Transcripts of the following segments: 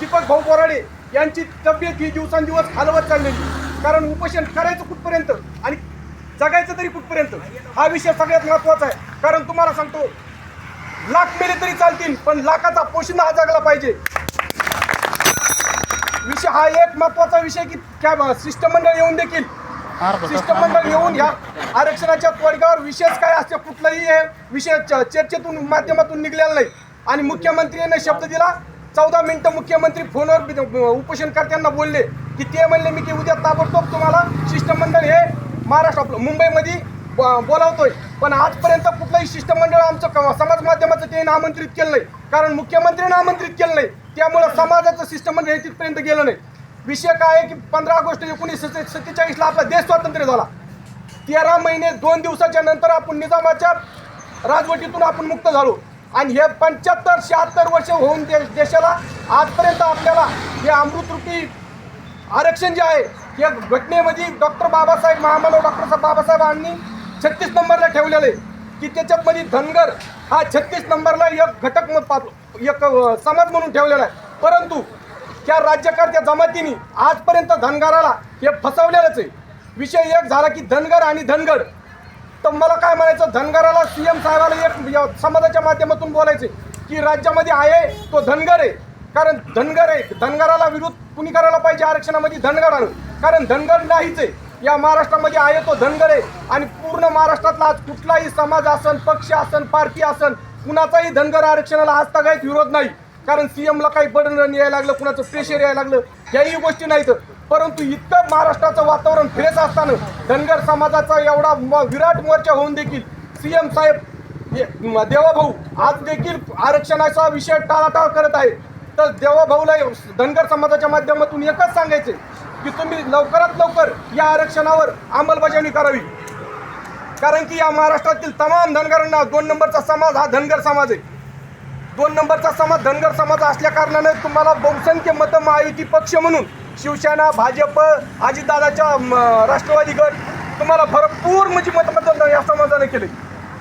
दीपक भाऊ बोराडे यांची तब्येत ही दिवसांदिवस खालवत चाललेली कारण उपोषण करायचं कुठपर्यंत आणि जगायचं तरी कुठपर्यंत हा विषय सगळ्यात महत्त्वाचा आहे. कारण तुम्हाला सांगतो लाख मेले तरी चालतील पण लाखाचा पोषण हा जगला पाहिजे. विषय हा एक महत्त्वाचा विषय की त्या शिष्टमंडळ येऊन देखील शिष्टमंडळ येऊन ह्या आरक्षणाच्या तोडग्यावर विशेष काय असते कुठलाही हे विषय चर्चेतून माध्यमातून निघलेला नाही. आणि मुख्यमंत्र्यांनी शब्द दिला चौदा मिनिटं मुख्यमंत्री फोनवर उपोषणकर्त्यांना बोलले. की ते म्हणले मी की उद्या ताबडतोब तुम्हाला शिष्टमंडळ हे महाराष्ट्र मुंबईमध्ये बोलावतोय. पण आजपर्यंत कुठलंही शिष्टमंडळ आमचं क- समाज माध्यमाचं ते आमंत्रित केलं नाही. कारण मुख्यमंत्र्यांनी आमंत्रित केलं नाही. त्यामुळं समाजाचं शिष्टमंडळ हे तिथपर्यंत गेलं नाही. विषय काय आहे की पंधरा ऑगस्ट एकोणीसशे सत्तेचाळीसला आपला देश स्वातंत्र्य झाला. तेरा महिने दोन दिवसाच्या नंतर आपण निजामाच्या राजवटीतून आपण मुक्त झालो. आणि हे पंच्याहत्तर शहात्तर वर्ष होऊन दे देशाला आजपर्यंत आपल्याला हे अमृतरूपी आरक्षण जे आहे या घटनेमध्ये डॉक्टर बाबासाहेब महामानव डॉक्टर बाबासाहेबांनी छत्तीस नंबरला ठेवलेलं आहे. की त्याच्यामध्ये धनगर हा छत्तीस नंबरला एक घटक एक समाज म्हणून ठेवलेला आहे. परंतु त्या राज्यकर्त्या जमातीने आजपर्यंत धनगराला हे फसवलेलंच आहे. विषय एक झाला की धनगर आणि धनगड तर मला काय म्हणायचं? धनगराला सीएम साहेबाला एक समाजाच्या माध्यमातून बोलायचे की राज्यामध्ये आहे तो धनगर आहे. कारण धनगर आहे. धनगराला विरोध कुणी करायला पाहिजे आरक्षणामध्ये? धनगर धनगरानं कारण धनगर नाहीच आहे. या महाराष्ट्रामध्ये आहे तो धनगर आहे. आणि पूर्ण महाराष्ट्रातला आज कुठलाही समाज असन पक्ष असन पार्टी असन कुणाचाही धनगर आरक्षणाला आज काहीच विरोध नाही. कारण सीएमला काही बडन यायला लागलं कुणाचं प्रेशर यायला लागलं. ह्याही गोष्टी नाहीत. परंतु इतकं महाराष्ट्राचं वातावरण फ्रेश असताना धनगर समाजाचा एवढा विराट मोर्चा होऊन देखील सीएम साहेब देवाभाऊ आज देखील आरक्षणाचा विषय टाळाटाळ करत आहे तर देवाभाऊला धनगर समाजाच्या माध्यमातून एकच सांगायचे की तुम्ही लवकरात लवकर या आरक्षणावर अंमलबजावणी करावी. कारण की या महाराष्ट्रातील तमाम धनगरांना दोन नंबरचा समाज हा धनगर समाज आहे. दोन नंबरचा समाज धनगर समाज असल्या कारणाने तुम्हाला बहुसंख्य मतं महायुती पक्ष म्हणून शिवसेना भाजप अजितदादाच्या राष्ट्रवादी गट तुम्हाला भरपूर म्हणजे मतमतदान या समाजाने केले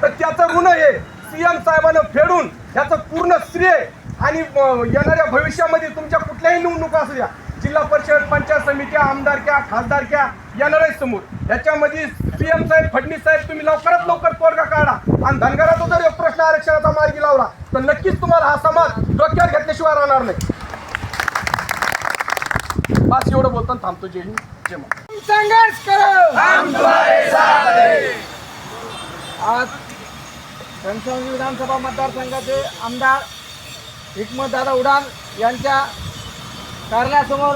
तर त्याचं ऋण हे सीएम साहेबांना फेडून याचं पूर्ण श्रेय आणि येणाऱ्या भविष्यामध्ये तुमच्या कुठल्याही निवडणुका असू द्या जिल्हा परिषद पंचायत समित्या आमदारक्या खासदारक्या येणार आहेत समोर. याच्यामध्ये सीएम साहेब फडणवीस साहेब तुम्ही लवकरात लवकर तोडगा काढा. आणि धनगराचा जर एक प्रश्न आरक्षणाचा मार्गी लावला. तर नक्कीच तुम्हाला हा समाज डोक्यावर घेतल्याशिवाय राहणार नाही. बस एवढं बोलताना थांबतो. जय हिंद जय. संघर्ष करो. आज घनसावंगी विधानसभा मतदारसंघाचे आमदार हिकमतदादा उडान यांच्या कार्यालयासमोर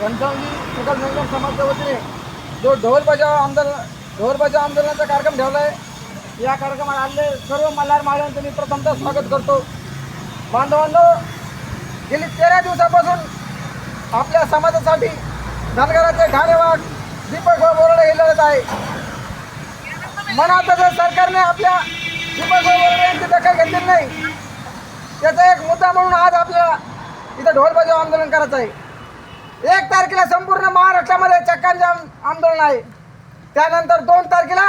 घनसावंगी सकल संघर्ष समाजच्या वतीने जो ढोल बजाव आंदोलन ढोल बजाव आंदोलनाचा कार्यक्रम ठेवला आहे या कार्यक्रमात आलेले सर्व मल्हार महाराजांचं मी प्रथमतः स्वागत करतो. बांधवांनो गेली तेरा दिवसापासून आपल्या समाजासाठी धनगराचे घाणेवाट दीपक भाऊ बोरडे हे लढत आहे. मनात जर सरकारने आपल्या दीपक भाऊ बोरडे यांची दखल घेतली नाही त्याचा एक मुद्दा म्हणून आज आपल्याला इथं ढोल बजाव आंदोलन करायचं आहे. एक तारखेला संपूर्ण महाराष्ट्रामध्ये चक्कांजाम आंदोलन आहे. त्यानंतर दोन तारखेला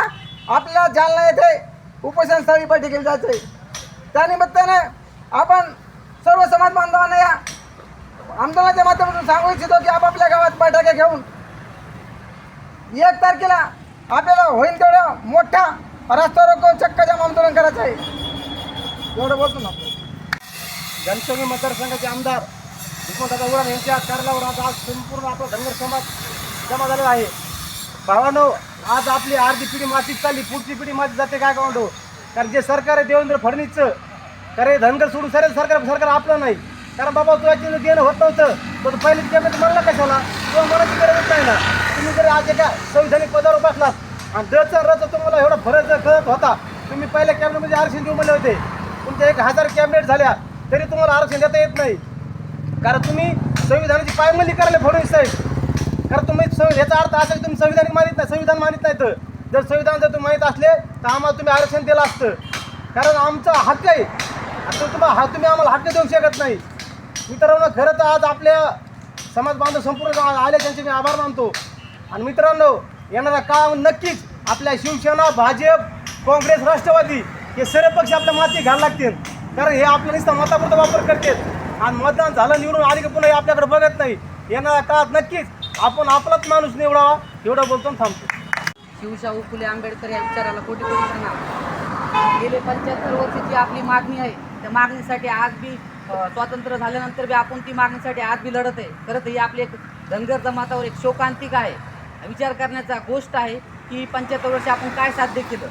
आपल्याला जालना येथे उपोषणस्थळी बैठकीला जायचं आहे. त्यानिमित्ताने आपण सर्व समाज बांधवांना या आंदोलनाच्या माध्यमातून सांगू इच्छितो की आपापल्या गावात बैठका घेऊन एक तारखेला आपल्याला होईल तेवढं मोठा रस्ता रोको चक्काजाम आंदोलन करायचं आहे. एवढं बोलतो ना जनसंघ मतदारसंघाचे आमदार हुकमतदादा उडान यांच्या कार्यालयावर आज आज संपूर्ण आपला धनगर समाज जमा झालेला आहे. भावानो आज आपली अर्धी पिढी मातीत चालली पुढची पिढी मातीत जाते काय कामाडो कारण जे सरकार आहे देवेंद्र फडणवीसचं कारण धनगर सोडून सर सरकार सरकार आपलं नाही. कारण बाबा तुला तिथं देणं होत नव्हतं. तर पहिले त्यामध्ये म्हणला कशाला? तुला मनाची गरजच नाही ना. तुम्ही जर आज एका संविधानिक पदावर बसलात आणि दरचा रच तुम्हाला एवढा फरक जर कळत होता तुम्ही पहिल्या कॅबिनेटमध्ये आरक्षण देऊ म्हणले होते. तुमच्या एक हजार कॅबिनेट झाल्या. तरी तुम्हाला आरक्षण देता येत नाही. कारण तुम्ही संविधानाची पायमल्ली करायला फडणवीस साहेब. कारण तुम्ही याचा अर्थ असा की तुम्ही संविधान मानित नाही संविधान मानित नाही तर जर संविधान जर तुम्ही माहीत असले तर आम्हाला तुम्ही आरक्षण दिलं असतं. कारण आमचा हक्क आहे. आता तुम्हाला हा तुम्ही आम्हाला हक्क देऊ शकत नाही. मित्रांनो खरं तर आज आपल्या समाज बांधव संपूर्ण आले त्यांचे मी आभार मानतो. आणि मित्रांनो येणारा काळ नक्कीच आपल्या शिवसेना भाजप काँग्रेस राष्ट्रवादी हे सर्व पक्ष आपल्या माती घ्यायला लागतील. कारण हे आपल्या नुसता मतापुरता वापर करतात. आणि मतदान झालं निवडून आले की पुन्हा हे आपल्याकडे बघत नाही. येणाऱ्या काळात नक्कीच आपण आपलाच माणूस निवडावा एवढं बोलतो थांबतो. शिवशाहू फुले आंबेडकर या विचाराला कोटी कोटी प्रणाम. गेले पंच्याहत्तर वर्षाची आपली मागणी आहे त्या मागणीसाठी आज बी स्वातंत्र्य झाल्यानंतर बी आपण ती मागणीसाठी आज बी लढत आहे. खरं तर ही आपली एक धनगर जमातावर एक शोकांतिक आहे. विचार करण्याचा गोष्ट आहे की पंच्याहत्तर वर्ष आपण काय साध्य केलं?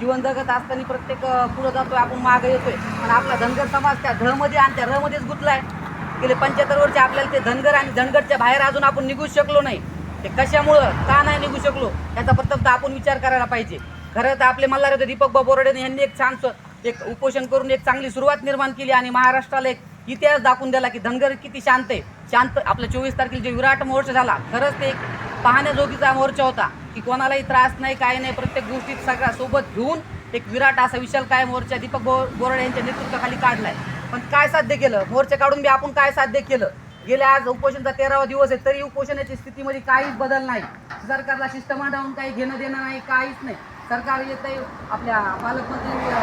जीवन जगत असताना प्रत्येक पुढं जातोय आपण मागे येतोय. पण आपला धनगर समाज त्या धमध्ये आणि त्या रमध्येच गुतलाय. गेले पंच्याहत्तर वर्ष आपल्याला ते धनगर आणि धनगरच्या बाहेर अजून आपण निघू शकलो नाही. ते कशामुळं का नाही निघू शकलो याचा प्रथमतः आपण विचार करायला पाहिजे. खरं तर आपले मल्हार होते दीपक बाबू बोराडे यांनी एक छान एक उपोषण करून एक चांगली सुरुवात निर्माण केली आणि महाराष्ट्राला एक इतिहास दाखवून दिला की धनगर किती शांत आहे. शांत आपल्या चोवीस तारखेला जे विराट मोर्चा झाला खरंच ते एक पाहण्याजोगीचा मोर्चा होता की कोणालाही त्रास नाही काय नाही. प्रत्येक गोष्टीत सगळ्या सोबत घेऊन एक विराट असा विशाल काय मोर्चा दीपक बो बोरडे यांच्या नेतृत्वाखाली काढलाय. पण काय साध्य केलं? मोर्चा काढून बी आपण काय साध्य केलं? गेल्या आज उपोषणचा तेरावा दिवस आहे तरी उपोषणाच्या स्थितीमध्ये काहीच बदल नाही. सरकारला शिष्टमंडळाहून काही घेणं देणं नाही काहीच नाही. सरकार येत आहे आपल्या पालकमंत्री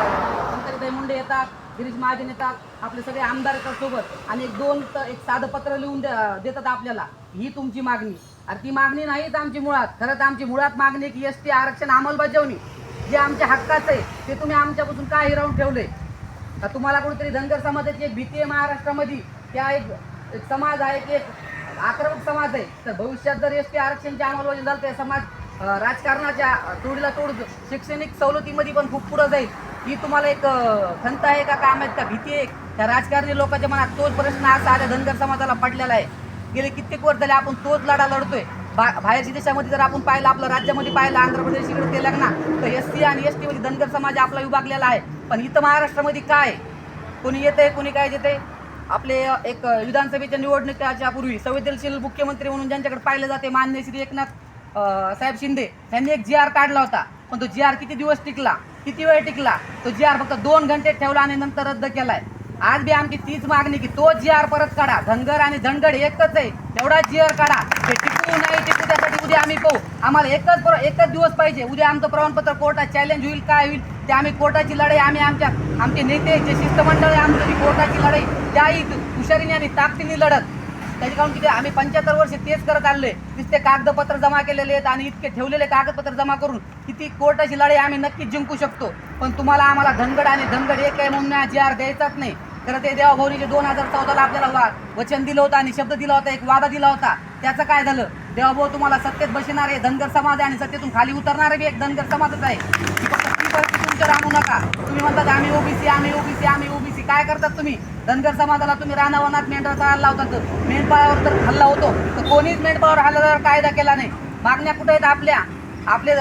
अं, मुंडे येतात गिरीश महाजन येतात आपले सगळे आमदार येतात सोबत आणि एक दोन एक साधं पत्र लिहून देतात आपल्याला. ही तुमची मागणी. अरे ती मागणी नाहीच आमची मुळात. खरं तर आमची मुळात मागणी की एस टी आरक्षण अंमलबजावणी जे आमच्या हक्काचं आहे ते तुम्ही आमच्यापासून का हिरावून ठेवले का तुम्हाला कुठेतरी धनगर समाजाची एक भीती आहे महाराष्ट्रामध्ये. त्या एक एक समाज आहे की एक आक्रमक समाज आहे. तर भविष्यात जर एस टी आरक्षणची अंमलबजावणी झालं तर समाज राजकारणाच्या तोडीला तोड शैक्षणिक सवलतीमध्ये पण खूप पुढं जाईल. ही तुम्हाला एक खंत आहे का काम आहेत का भीती आहे? त्या राजकारणी लोकांच्या मनात तोच प्रश्न असा आल्या धनगर समाजाला पडलेला आहे. गेले कित्येक वर्ष झाले आपण तोच लढा लढतोय. बा बाहेरच्या देशामध्ये जर आपण पाहिलं आपलं राज्यामध्ये पाहिलं आंध्र प्रदेश इकडे तेलंगणा तर एस सी आणि एस टीमध्ये धनगर समाज आपला विभागलेला आहे. पण इथं महाराष्ट्रामध्ये काय? कोणी येते कोणी काय येते आपले एक विधानसभेच्या निवडणुकीच्या पूर्वी संवेदनशील मुख्यमंत्री म्हणून ज्यांच्याकडे पाहिलं जाते मान्य श्री एकनाथ साहेब शिंदे यांनी एक जी आर काढला होता. पण तो जी आर किती दिवस टिकला? किती वेळ टिकला? तो जी आर फक्त दोन घंटे ठेवला आणि नंतर रद्द केलाय. आज बी आमची तीच मागणी की तो जी आर परत काढा. धनगर आणि धनगड एकच आहे. तेवढा जी आर काढा. ते टिकू नाही टिकू त्यासाठी उद्या आम्ही पाहू. आम्हाला एकच एकच दिवस पाहिजे. उद्या आमचं प्रमाणपत्र कोर्टात चॅलेंज होईल काय होईल ते आम्ही कोर्टाची लढाई आम्ही आमच्या आमचे नेते जे शिष्टमंडळ आहे आमचं कोर्टाची लढाई त्याही हुशारीने आणि ताकदीने लढत. त्याच्या कारण की आम्ही पंच्याहत्तर वर्ष तेच करत आलेले तिथे कागदपत्र जमा केलेले आहेत आणि इतके ठेवलेले कागदपत्र जमा करून किती कोर्टाची लढाई आम्ही नक्कीच जिंकू शकतो. पण तुम्हाला आम्हाला धनगड आणि धनगड एक आहे म्हणून जी आर द्यायचाच नाही. तर ते देवाभाऊनीचे दोन हजार चौदाला आपल्याला वा वचन दिलं होतं आणि शब्द दिला होता एक वादा दिला होता. त्याचं काय झालं? देवाभाऊ तुम्हाला सत्तेत बसणार आहे. धनगर समाज आहे आणि सत्तेतून खाली उतरणार बी एक धनगर समाजच आहे. तुमच्या राहू नका. तुम्ही म्हणतात आम्ही ओबीसी आम्ही ओबीसी आम्ही ओबीसी. काय करतात तुम्ही? धनगर समाजाला तुम्ही रानावनात मेंढरा चालायला लावतात. मेंढपाळावर जर हल्ला होतो. तर कोणीच मेंढपाळावर हल्ला कायदा केला नाही. मागण्या कुठे आहेत आपल्या? आपले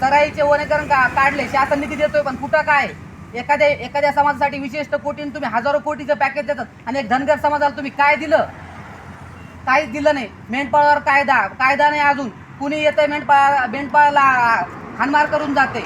चराईचे वनीकरण का काढले? शासन निधी देतोय पण कुठं काय? एखाद्या एखाद्या समाजासाठी विशिष्ट कोटीन तुम्ही हजारो कोटीचं पॅकेज देतात आणि एक धनगर समाजाला तुम्ही काय दिलं? काहीच दिलं नाही. मेंढपाळावर कायदा कायदा नाही अजून. कुणी येतंय मेंढपाळा मेंढपाळाला हानमार करून जाते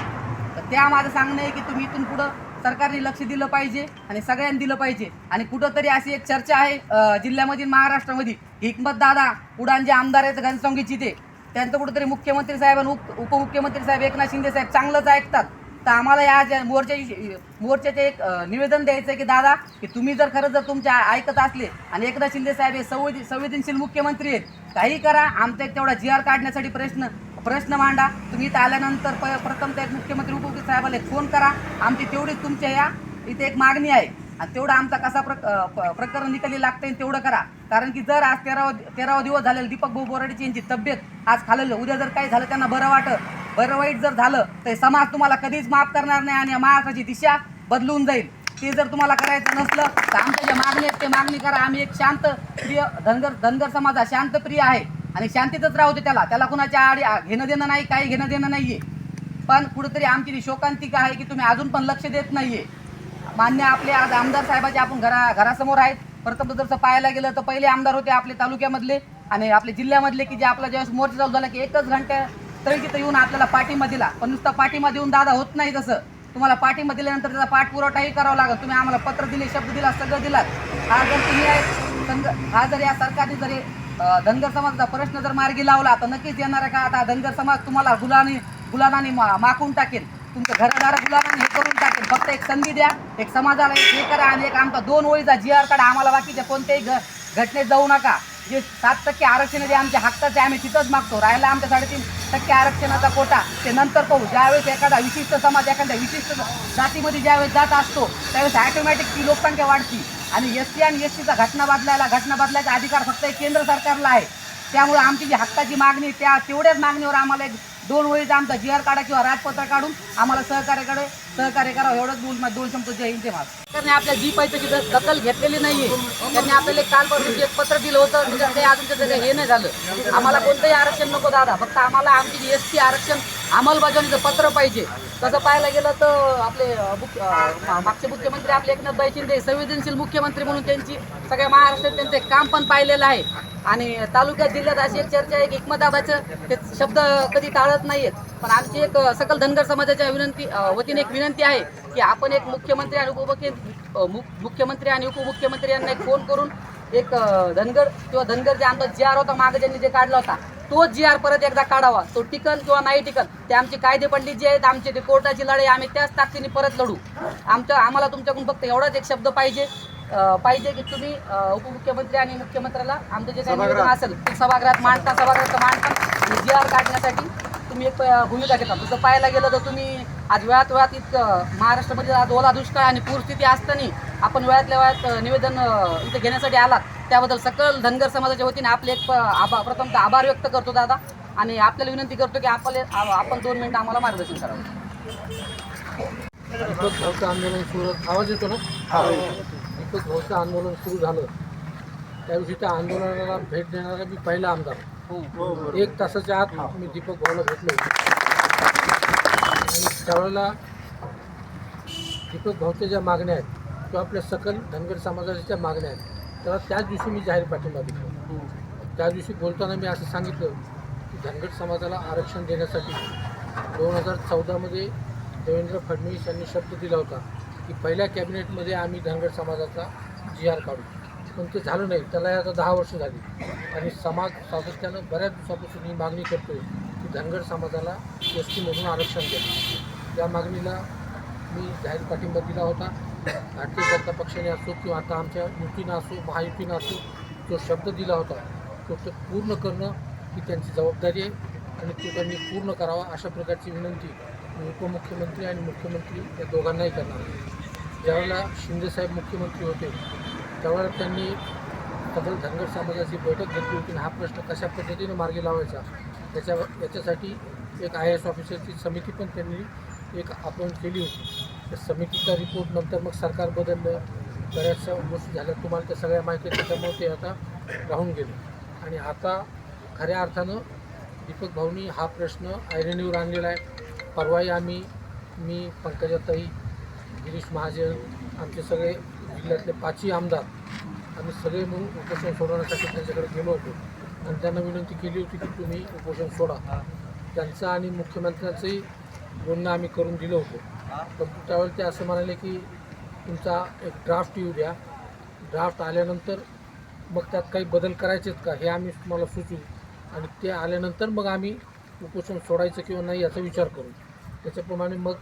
तर त्या माझं सांगणं आहे की तुम्ही इथून पुढं सरकारने लक्ष दिलं पाहिजे आणि सगळ्यांनी दिलं पाहिजे. आणि कुठंतरी अशी एक चर्चा आहे जिल्ह्यामधील महाराष्ट्रामध्ये. हिकमत दादा उडान जे आमदार आहेत घनसंगीची ते. त्यांचं कुठंतरी मुख्यमंत्री साहेब आणि उप उपमुख्यमंत्री साहेब एकनाथ शिंदे साहेब चांगलंच ऐकतात. तर आम्हाला या ज्या मोर्चाचे एक निवेदन द्यायचं आहे की दादा की तुम्ही जर खरं जर तुमच्या ऐकत असले आणि एकदा शिंदे साहेब हे संवेदी संवेदनशील मुख्यमंत्री आहेत काही करा आमचा एक तेवढा जी आर काढण्यासाठी प्रश्न प्रश्न मांडा. तुम्ही इथं आल्यानंतर प प्रथम त्या एक मुख्यमंत्री उपमुख्यमंत्री साहेबाला एक फोन करा. आमची तेवढीच तुमच्या या इथे एक मागणी आहे. आणि तेवढा आमचा कसा प्र प- प्रकरण निकाली लागतं आणि तेवढं करा. कारण की जर आज तेरावा तेरावा दिवस झालेला दीपक भाऊ बोराडेची यांची तब्येत आज खाल्लेलं उद्या जर काही झालं त्यांना बरं वाटत बरं वाईट जर झालं तर समाज तुम्हाला कधीच माफ करणार नाही आणि या महाराष्ट्राची दिशा बदलून जाईल. ते जर तुम्हाला करायचं नसलं तर आमच्या ज्या मागणी आहेत ते मागणी करा. आम्ही एक शांत प्रिय धनगर धनगर समाज हा शांत प्रिय आहे. आणि शांतीतच राहू दे त्याला. त्याला कुणाच्या आडी घेणं देणं नाही काही घेणं देणं नाहीये. पण कुठेतरी आमची शोकांतिका आहे की तुम्ही अजून पण लक्ष देत नाहीये. मान्य आपले आज आमदार साहेबाचे आपण घरा घरासमोर आहेत. प्रथम जर पाहायला गेलं तर पहिले आमदार होते आपले तालुक्यामधले आणि आपल्या जिल्ह्यामधले की जे आपला ज्यावेळेस मोर्चा चालू झाला की एकच घंटा तरी तिथं येऊन आपल्याला पाठिंबा दिला. पण नुसता पाठिंबा देऊन दादा होत नाही तसं. तुम्हाला पाठिंबा दिल्यानंतर त्याचा पाठपुरवठाही करावा लागेल. तुम्ही आम्हाला पत्र दिले शब्द दिला सगळं दिलात हा जर तुम्ही आहे संघ- हा जर या सरकारने जरी धनगर समाजाचा प्रश्न जर मार्गी लावला तर नक्कीच येणार का आता धनगर समाज तुम्हाला गुलानी गुलानाने मा- माखून टाकेल. तुमचं घरदार गुलाबाने हे करून टाकेल. फक्त एक संधी द्या एक समाजाला एक हे करा आणि एक आमचा दोन ओळीचा जी आर काढा. आम्हाला बाकीच्या कोणत्याही घ घटनेत जाऊ नका. जे सात टक्के आरक्षण जे आमच्या हक्काचे आम्ही तिथंच मागतो. राहिला आमच्या साडेतीन टक्के आरक्षणाचा कोटा. ते नंतर पाहू. ज्यावेळेस एखादा विशिष्ट समाज एखाद्या विशिष्ट जातीमध्ये ज्यावेळेस जात असतो त्यावेळेस ॲटोमॅटिक ती लोकसंख्या वाढती. आणि एस टी आणि एस टीचा घटना बदलायला घटना बदलायचा अधिकार फक्त एक केंद्र सरकारला आहे. त्यामुळे आमची जी हक्काची मागणी आहे, त्या तेवढ्याच मागणीवर आम्हाला एक दोन वेळीचा आमचा जी आर काढा किंवा राजपत्र काढून आम्हाला सहकार्याकडे सहकार्य करावं एवढंच बोल दोन शब्द जय हिंद सरकारने आपल्या जी पैशाची द- दखल घेतलेली नाहीये. त्यांनी आपल्याला कालपासून एक पत्र दिलं होतं त्याच्यात काही अजून त्याचं हे नाही झालं. आम्हाला कोणतंही आरक्षण नको दादा. फक्त आम्हाला आमची एस टी आरक्षण अंमलबजावणीचं पत्र पाहिजे. तसं पाहायला गेलं तर आपले मागचे मुख्यमंत्री आपले एकनाथ शिंदे संवेदनशील मुख्यमंत्री म्हणून त्यांची सगळ्या महाराष्ट्रात त्यांचं एक काम पण पाहिलेलं आहे. आणि तालुक्यात जिल्ह्यात अशी एक चर्चा आहे की एकमताबाचं ते शब्द कधी टाळत नाहीयेत. पण आमची एक सकल धनगर समाजाच्या विनंती वतीने एक विनंती आहे की आपण एक मुख्यमंत्री आणि उपमुख्यमंत्री मुख्यमंत्री आणि उपमुख्यमंत्री यांना एक फोन करून एक धनगर किंवा धनगर जे आमचा जी आर होता मागे ज्यांनी जे काढला होता तोच जी आर परत एकदा काढावा. तो टिकन किंवा नाही टिकन ते आमचे कायदे पंडित जे आहेत आमचे ते कोर्टाची लढाई आम्ही त्याच ताकदीने परत लढू. आमच्या आम्हाला तुमच्याकडून फक्त एवढाच एक शब्द पाहिजे पाहिजे की तुम्ही उपमुख्यमंत्री आणि मुख्यमंत्र्याला आमचं जे काही निवेदन असेल ते सभागृहात मांडता सभागृहात मांडता जी आर काढण्यासाठी तुम्ही एक भूमिका घेता. तसं पाहायला गेलं तर तुम्ही आज वेळात वेळात इतकं महाराष्ट्रामध्ये आज ओला दुष्काळ आणि पूरस्थिती असताना आपण वेळातल्या वेळात निवेदन इथे घेण्यासाठी आलात त्याबद्दल सकल धनगर समाजाच्या वतीने आपले एक प- आभा प्रथमतः आभार व्यक्त करतो दादा. आणि आपल्याला विनंती करतो की आपले आपण दोन मिनिटं आम्हाला मार्गदर्शन करावं. आंदोलन सुरू आवाज येतो ना? दीपक भाऊचं आंदोलन सुरू झालं. त्या दिवशी त्या आंदोलनाला भेट देणारा मी पहिला आमदार. एक तासाच्या आत मी दीपक भाऊला भेटलो. आणि त्यावेळेला दीपक भाऊच्या ज्या मागण्या आहेत किंवा आपल्या सकल धनगर समाजाच्या ज्या मागण्या आहेत त्याला त्याच दिवशी मी जाहीर पाठिंबा दिला. त्या दिवशी बोलताना मी असं सांगितलं की धनगर समाजाला आरक्षण देण्यासाठी दोन हजार चौदामध्ये देवेंद्र फडणवीस यांनी शब्द दिला होता की पहिल्या कॅबिनेटमध्ये आम्ही धनगर समाजाचा जी आर काढू. पण ते झालं नाही. त्याला आता दहा वर्ष झाली. आणि समाज सातत्यानं बऱ्याच दिवसापासून ही मागणी करतोय की धनगर समाजाला एस टीमधून आरक्षण द्या. त्या मागणीला मी जाहीर पाठिंबा दिला होता. भारतीय जनता पक्षाने असो किंवा आता आमच्या युतीनं असो महायुतीनं असो जो शब्द दिला होता तो तो पूर्ण करणं ही त्यांची जबाबदारी आहे आणि तो त्यांनी पूर्ण करावा अशा प्रकारची विनंती उपमुख्यमंत्री आणि मुख्यमंत्री या दोघांनाही करणार आहे. ज्यावेळेला शिंदेसाहेब मुख्यमंत्री होते त्यावेळेला त्यांनी सकल धनगर समाजाची बैठक घेतली होती आणि हा प्रश्न कशा पद्धतीने मार्गी लावायचा त्याच्या याच्यासाठी एक आय एस ऑफिसरची समिती पण त्यांनी एक अपॉइंट केली होती. समितीचा रिपोर्ट नंतर मग सरकार बदललं. बऱ्याचशा गोष्टी झाल्या. तुम्हाला त्या सगळ्या माहिती त्याच्यामुळे ते आता राहून गेले. आणि आता खऱ्या अर्थानं दीपक भाऊनी हा प्रश्न ऐरणीवर आणलेला आहे. परवाही आम्ही मी पंकजाताई गिरीश महाजन आमचे सगळे जिल्ह्यातले पाचही आमदार आम्ही सगळे मिळून उपोषण सोडवण्यासाठी त्यांच्याकडे गेलो होतो. आणि त्यांना विनंती केली होती की तुम्ही उपोषण सोडा. त्यांचं आणि मुख्यमंत्र्यांचंही बोलणं आम्ही करून दिलं होतं. परंतु त्यावेळेला ते असं म्हणाले की तुमचा एक ड्राफ्ट येऊ द्या. ड्राफ्ट आल्यानंतर मग त्यात काही बदल करायचेत का हे आम्ही तुम्हाला सुचवू. आणि ते आल्यानंतर मग आम्ही उपोषण सोडायचं किंवा नाही याचा विचार करू. त्याच्याप्रमाणे मग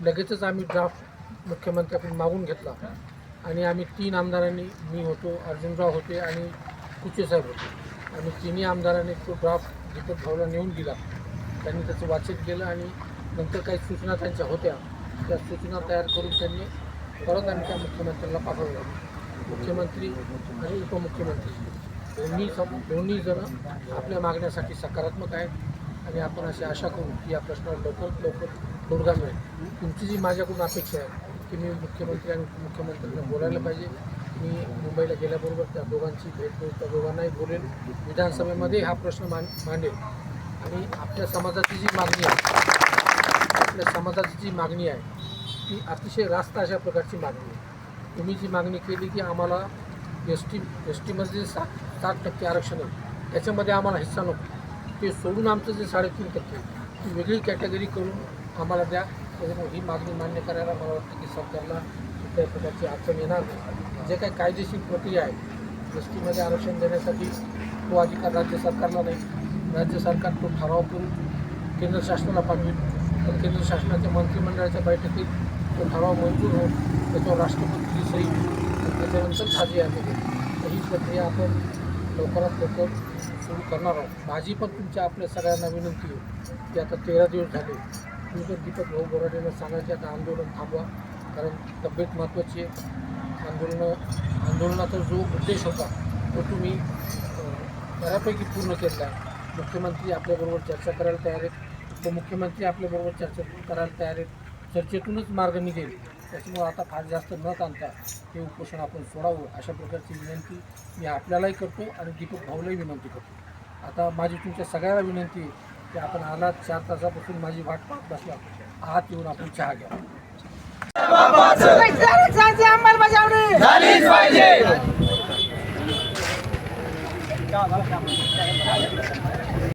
लगेचच आम्ही ड्राफ्ट मुख्यमंत्र्याकडून मागून घेतला. आणि आम्ही तीन आमदारांनी मी होतो अर्जुनराव होते आणि कुचेसाहेब होते. आम्ही तिन्ही आमदारांनी तो ड्राफ्ट दीपक भाऊला नेऊन दिला त्यांनी त्याचं वाचन केलं आणि नंतर काही सूचना त्यांच्या होत्या. त्या सूचना तयार करून त्यांनी परत आम्ही त्या मुख्यमंत्र्यांना पाठवल्या मुख्यमंत्री आणि उपमुख्यमंत्री. दोन्ही सम दोन्ही आपल्या मागण्यासाठी सकारात्मक आहेत आणि आपण अशी आशा करू की या प्रश्नावर लवकरात लवकर तोडगा मिळेल. तुमची जी माझ्याकडून अपेक्षा आहे की मी मुख्यमंत्री आणि उपमुख्यमंत्र्यांना बोलायला पाहिजे मी मुंबईला गेल्याबरोबर त्या दोघांची भेट घेऊन त्या दोघांनाही बोलेल. विधानसभेमध्ये हा प्रश्न मान मांडेल. आणि आपल्या समाजाची जी मागणी आहे आपल्या समाजाची जी मागणी आहे ती अतिशय रास्त अशा प्रकारची मागणी आहे. तुम्ही जी मागणी केली की आम्हाला एस टी एस टीमध्ये जे सात सात टक्के आरक्षण आहे. त्याच्यामध्ये आम्हाला हिस्सा नको. ते सोडून आमचं जे साडेतीन टक्के ती वेगळी कॅटेगरी करून आम्हाला द्या. ही मागणी मान्य करायला मला वाटतं की सरकारला कुठल्याही प्रकारची अडचण येणार नाही. जे काही कायदेशीर प्रक्रिया आहे एस टीमध्ये आरक्षण देण्यासाठी तो अधिकार राज्य सरकारला नाही राज्य सरकार तो ठराव करून केंद्र शासनाला पाठवेल. तर केंद्र शासनाच्या मंत्रिमंडळाच्या बैठकीत तो ठराव मंजूर होऊन त्याच्यावर राष्ट्रपतीची सही त्याच्यानंतर झाली आहे तर ही प्रक्रिया आपण लवकरात लवकर सुरू करणार आहोत. माझी पण तुमच्या आपल्या सगळ्यांना विनंती आहे की आता तेरा दिवस झाले. तुम्ही तर दीपक भाऊ बोराडेनं सांगायचे आता आंदोलन थांबवा. कारण तब्येत महत्त्वाची आहे. आंदोलनं आंदोलनाचा जो उद्देश होता तो तुम्ही बऱ्यापैकी पूर्ण केलेला आहे. मुख्यमंत्री आपल्याबरोबर चर्चा करायला तयार आहेत. उपमुख्यमंत्री आपल्याबरोबर चर्चा करायला तयार आहेत. चर्चेतूनच मार्ग निघेल. त्याच्यामुळे आता फार जास्त न ताणता हे उपोषण आपण सोडावं अशा प्रकारची विनंती मी आपल्यालाही करतो आणि दीपक भाऊलाही विनंती करतो. आता माझी तुमच्या सगळ्याला विनंती आहे की आपण आलात चार तासापासून माझी वाट पाहत बसला. आत येऊन आपण चहा घ्या. अंमलबजावणी झालं का